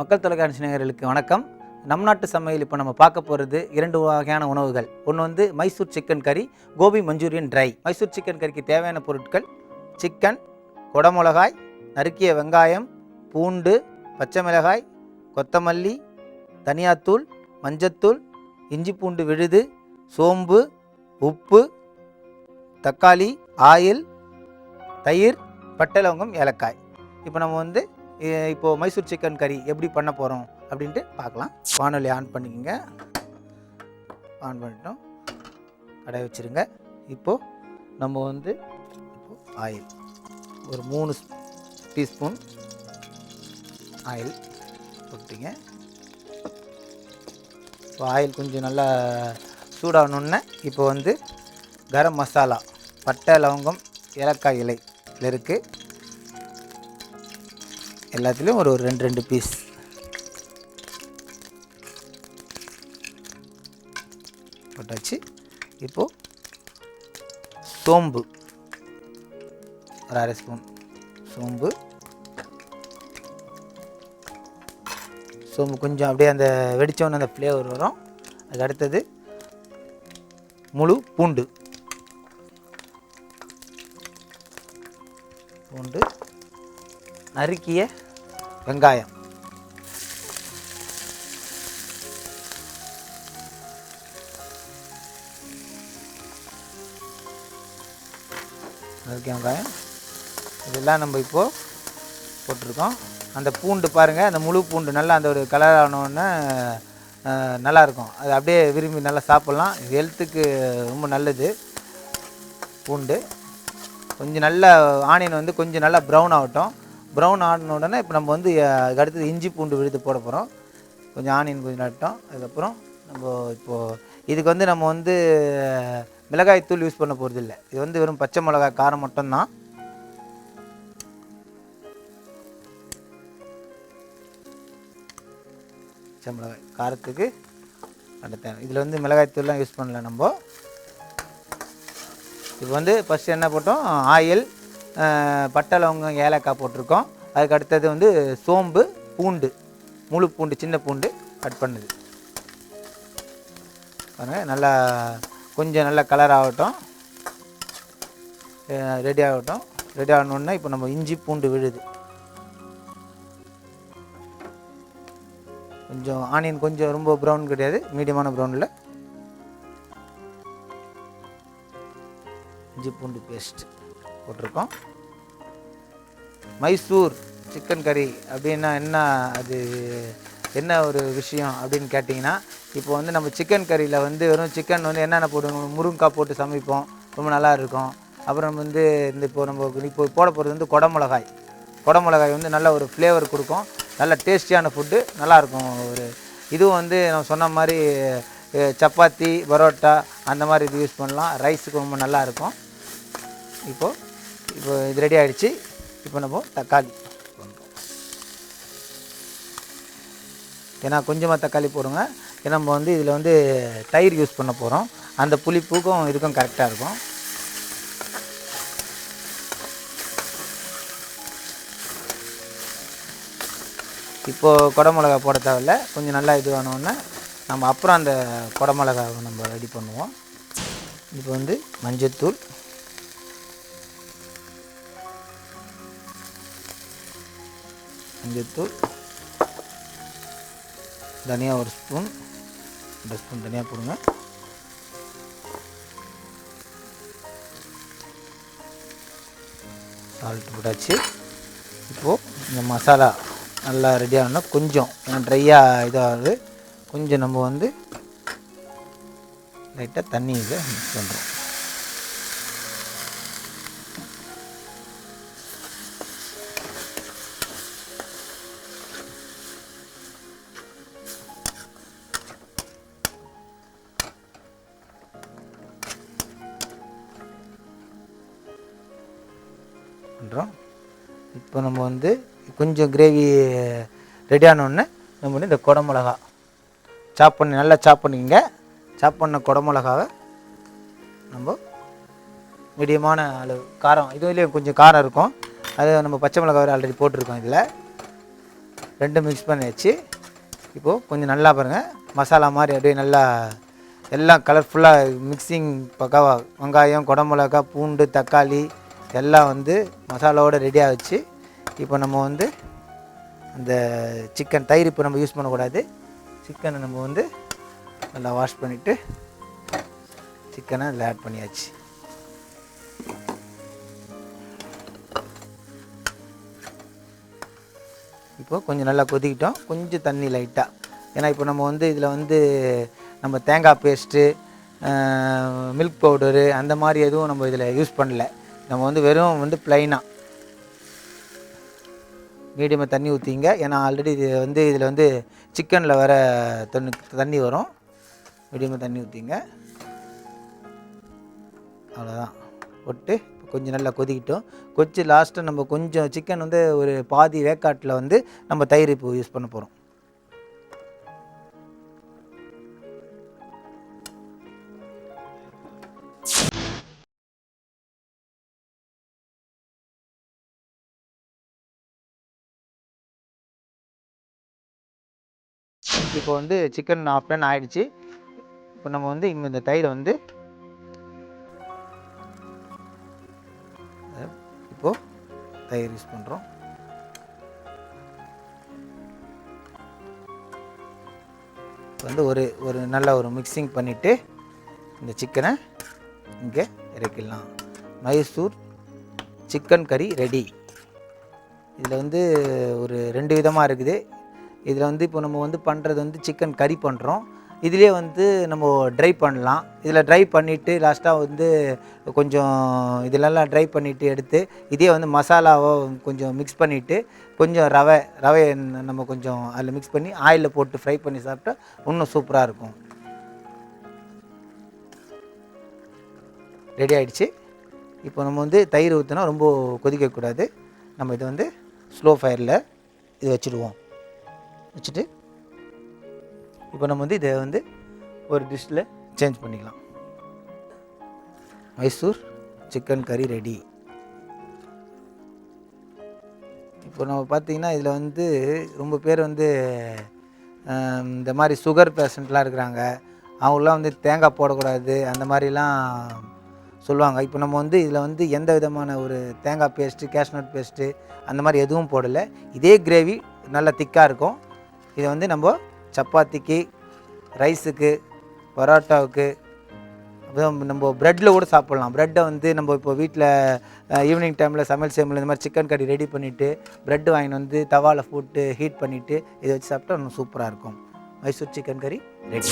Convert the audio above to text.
மக்கள் தொலைக்காட்சி நேயர்களுக்கு வணக்கம். நம் நாட்டு சமையல் இப்போ நம்ம பார்க்க போகிறது இரண்டு வகையான உணவுகள். ஒன்று வந்து மைசூர் சிக்கன் கறி கோபி மஞ்சூரியன் ட்ரை. மைசூர் சிக்கன் கறிக்கு தேவையான பொருட்கள் சிக்கன் குடமிளகாய் நறுக்கிய வெங்காயம் பூண்டு பச்சை மிளகாய் கொத்தமல்லி தனியாத்தூள் மஞ்சத்தூள் இஞ்சி பூண்டு விழுது சோம்பு உப்பு தக்காளி ஆயில் தயிர் பட்டை லவங்கம் ஏலக்காய். இப்போ நம்ம வந்து இப்போது மைசூர் சிக்கன் கறி எப்படி பண்ண போகிறோம் அப்படின்ட்டு பார்க்கலாம். வானொலி ஆன் பண்ணிக்கோங்க. ஆன் பண்ணிட்டோம். கடை வச்சுருங்க. இப்போது நம்ம வந்து இப்போது ஆயில். ஒரு மூணு டீஸ்பூன் ஆயில் போட்டுங்க. இப்போ ஆயில் கொஞ்சம் நல்லா சூடாகணுன்னே இப்போ வந்து கரம் மசாலா பட்டை லவங்கம் ஏலக்காய் இலை இதில் இருக்குது எல்லாத்துலேயும் ஒரு ஒரு ரெண்டு ரெண்டு பீஸ் போட்டாச்சு. இப்போது சோம்பு. ஒரு அரை ஸ்பூன். சோம்பு. சோம்பு கொஞ்சம் அப்படியே அந்த வெடிச்சோன்னு அந்த ஃப்ளேவர் வரும். அதுக்கு அடுத்தது முழு பூண்டு. பூண்டு. நறுக்கிய வெங்காயம். ஓகே வெங்காயம். இதெல்லாம் நம்ம இப்போது போட்டிருக்கோம். அந்த பூண்டு பாருங்கள் அந்த முழு பூண்டு நல்லா அந்த ஒரு கலர் ஆனோடனே நல்லாயிருக்கும் அது அப்படியே விரும்பி நல்லா சாப்பிட்லாம். இது ஹெல்த்துக்கு ரொம்ப நல்லது. பூண்டு. கொஞ்சம் நல்லா ஆனியன் வந்து கொஞ்சம் நல்லா ப்ரௌன் ஆகட்டும். ப்ரௌன் ஆன உடனே இப்போ நம்ம வந்து அதுக்கு அடுத்தது இஞ்சி பூண்டு விழுது போட போகிறோம் கொஞ்சம் ஆனியன் கொஞ்சம் நட்டோம். அதுக்கப்புறம் நம்ம இப்போது இதுக்கு வந்து நம்ம வந்து மிளகாய் தூள் யூஸ் பண்ண போகிறது இல்லை. இது வந்து வெறும் பச்சை மிளகாய் காரம் மட்டும்தான். பச்சை மிளகாய் காரத்துக்கு அடுத்த இதில் வந்து மிளகாய் தூள்லாம் யூஸ் பண்ணல நம்ம. இப்போ வந்து ஃபஸ்ட்டு என்ன போட்டோம்? ஆயில் பட்டை லவங்கம் ஏலக்காய் போட்டிருக்கோம். அதுக்கு அடுத்தது வந்து சோம்பு பூண்டு முழு பூண்டு சின்ன பூண்டு கட் பண்ணுது. பாருங்கள் நல்லா கொஞ்சம் நல்லா கலர் ஆகட்டும். ரெடி ஆகட்டும். ரெடி ஆகணுன்னா இப்போ நம்ம இஞ்சி பூண்டு விழுது. கொஞ்சம் ஆனியன் கொஞ்சம் ரொம்ப ப்ரௌன் கிடையாது மீடியமான ப்ரௌனில் இஞ்சி பூண்டு பேஸ்ட் போட்டிருக்கோம். மைசூர் சிக்கன் கறி அப்படின்னா என்ன அது என்ன ஒரு விஷயம் அப்படின்னு கேட்டிங்கன்னா இப்போ வந்து நம்ம சிக்கன் கறியில் வந்து வெறும் சிக்கன் வந்து என்னென்ன போடுவோம்? முருங்கைக்காய் போட்டு சமைப்போம். ரொம்ப நல்லா இருக்கும். அப்புறம் வந்து இந்த இப்போ நம்ம இப்போ போட போகிறது வந்து குடமிளகாய். குடமிளகாய் வந்து நல்ல ஒரு ஃப்ளேவர் கொடுக்கும். நல்ல டேஸ்டியான ஃபுட்டு நல்லாயிருக்கும் ஒரு. இதுவும் வந்து நான் சொன்ன மாதிரி சப்பாத்தி பரோட்டா அந்த மாதிரி இது யூஸ் பண்ணலாம். ரைஸுக்கு ரொம்ப நல்லா இருக்கும். இப்போது இப்போ இது ரெடி ஆகிடுச்சி இப்போ நம்ம தக்காளி. போடுறோம். ஏன்னா கொஞ்சமாக தக்காளி போடுங்க. ஏன்னா நம்ம வந்து இதில் வந்து தயிர் யூஸ் பண்ண போகிறோம் அந்த புளிப்புக்கும் இதுக்கும் கரெக்டாக இருக்கும். இப்போது குடமிளகா போட தேவையில்ல. கொஞ்சம் நல்லா இது வேணும்னா நம்ம அப்புறம் அந்த குடமிளகாவை நம்ம ரெடி பண்ணுவோம். இப்போ வந்து மஞ்சத்தூள். மஞ்சத்தூள் தனியா ஒரு ஸ்பூன் ரெண்டு ஸ்பூன் தனியா போடுங்க. சால்ட் போட்டாச்சு. இப்போது இந்த மசாலா நல்லா ரெடி ஆகணும்னா கொஞ்சம் ஏன்னா ட்ரையாக இதாகுது. கொஞ்சம் நம்ம வந்து லைட்டாக தண்ணி இதை மிக்ஸ் பண்ணுறோம் பண்ணுறோம் இப்போ நம்ம வந்து கொஞ்சம் கிரேவி ரெடியானோடனே நம்ம வந்து இந்த குடமிளகா சாப் பண்ணி நல்லா சாப் பண்ணிக்கங்க. சாப் பண்ண குடமிளகாவை நம்ம மீடியமான அளவு காரம் இதுலேயும் கொஞ்சம் காரம் இருக்கும். அது நம்ம பச்சை மிளகாய் ஆல்ரெடி போட்டிருக்கோம் இதில். ரெண்டும் மிக்ஸ் பண்ணியாச்சு. இப்போது கொஞ்சம் நல்லா பாருங்கள் மசாலா மாதிரி அப்படியே நல்லா எல்லாம் கலர்ஃபுல்லாக மிக்சிங் பக்காவாக வெங்காயம் குடமிளகா பூண்டு தக்காளி எல்லாம் வந்து மசாலாவோடு ரெடி வச்சு இப்போ நம்ம வந்து அந்த சிக்கன் தயிர் இப்போ நம்ம யூஸ் பண்ணக்கூடாது. சிக்கனை நம்ம வந்து நல்லா வாஷ் பண்ணிவிட்டு சிக்கனை அதில் ஆட் பண்ணியாச்சு. இப்போது கொஞ்சம் நல்லா கொதிக்கிட்டோம். கொஞ்சம் தண்ணி லைட்டாக ஏன்னா இப்போ நம்ம வந்து இதில் வந்து நம்ம தேங்காய் பேஸ்ட்டு மில்க் பவுடரு அந்த மாதிரி எதுவும் நம்ம இதில் யூஸ் பண்ணல. நம்ம வந்து வெறும் வந்து ப்ளைனாக மீடியமாக தண்ணி ஊற்றிங்க ஏன்னா ஆல்ரெடி இது வந்து இதில் வந்து சிக்கனில் வர தண்ணி தண்ணி வரும். மீடியமாக தண்ணி ஊற்றிங்க அவ்வளோதான் போட்டு கொஞ்சம் நல்லா கொதிக்கிட்டோம். கொதித்து லாஸ்ட்டு நம்ம கொஞ்சம் சிக்கன் வந்து ஒரு பாதி வேக்காட்டில் வந்து நம்ம தயிர் இப்போ யூஸ் பண்ண போகிறோம் இப்போ வந்து சிக்கன் ஆஃப் டன் ஆகிடுச்சி இப்போ நம்ம வந்து இந்த தயிரை வந்து இப்போது தயிர் யூஸ் பண்ணுறோம் வந்து ஒரு ஒரு நல்ல ஒரு மிக்சிங் பண்ணிவிட்டு இந்த சிக்கனை இங்கே இறக்கிடலாம். மைசூர் சிக்கன் கறி ரெடி இதில் வந்து ஒரு ரெண்டு விதமாக இருக்குது. இதில் வந்து இப்போ நம்ம வந்து பண்ணுறது வந்து சிக்கன் கறி பண்ணுறோம். இதுலேயே வந்து நம்ம ட்ரை பண்ணலாம். இதில் ட்ரை பண்ணிவிட்டு லாஸ்ட்டாக வந்து கொஞ்சம் இதிலெல்லாம் ட்ரை பண்ணிவிட்டு எடுத்து இதே வந்து மசாலாவை கொஞ்சம் மிக்ஸ் பண்ணிவிட்டு கொஞ்சம் ரவை ரவையை நம்ம கொஞ்சம் அதில் மிக்ஸ் பண்ணி ஆயிலில் போட்டு ஃப்ரை பண்ணி சாப்பிட்டா இன்னும் சூப்பராக இருக்கும். ரெடி ஆகிடுச்சு இப்போ நம்ம வந்து தயிர் ஊற்றினா ரொம்ப கொதிக்கக்கூடாது. நம்ம இதை வந்து ஸ்லோ ஃபயரில் இது வச்சுடுவோம். வச்சுட்டு இப்போ நம்ம வந்து இதை வந்து ஒரு டிஷ்ஷில் சேஞ்ச் பண்ணிக்கலாம். மைசூர் சிக்கன் கறி ரெடி இப்போ நம்ம பார்த்தீங்கன்னா இதில் வந்து ரொம்ப பேர் வந்து இந்த மாதிரி சுகர் பேஷண்ட்லாம் இருக்கிறாங்க. அவங்களாம் வந்து தேங்காய் போடக்கூடாது அந்த மாதிரிலாம் சொல்லுவாங்க. இப்போ நம்ம வந்து இதில் வந்து எந்த விதமான ஒரு தேங்காய் பேஸ்ட்டு கேஷ்நட் பேஸ்ட்டு அந்த மாதிரி எதுவும் போடலை. இதே கிரேவி நல்லா திக்காக இருக்கும். இதை வந்து நம்ம சப்பாத்திக்கு ரைஸுக்கு பரோட்டாவுக்கு அப்புறம் நம்ம ப்ரெட்டில் கூட சாப்பிட்லாம். ப்ரெட்டை வந்து நம்ம இப்போ வீட்டில் ஈவினிங் டைமில் சமையல் சேமில் இந்த மாதிரி சிக்கன் கறி ரெடி பண்ணிவிட்டு ப்ரெட் வாங்கிட்டு வந்து தவாவில் போட்டு ஹீட் பண்ணிவிட்டு இதை வச்சு சாப்பிட்டா இன்னும் சூப்பராக இருக்கும். மைசூர் சிக்கன் கறி ரெடி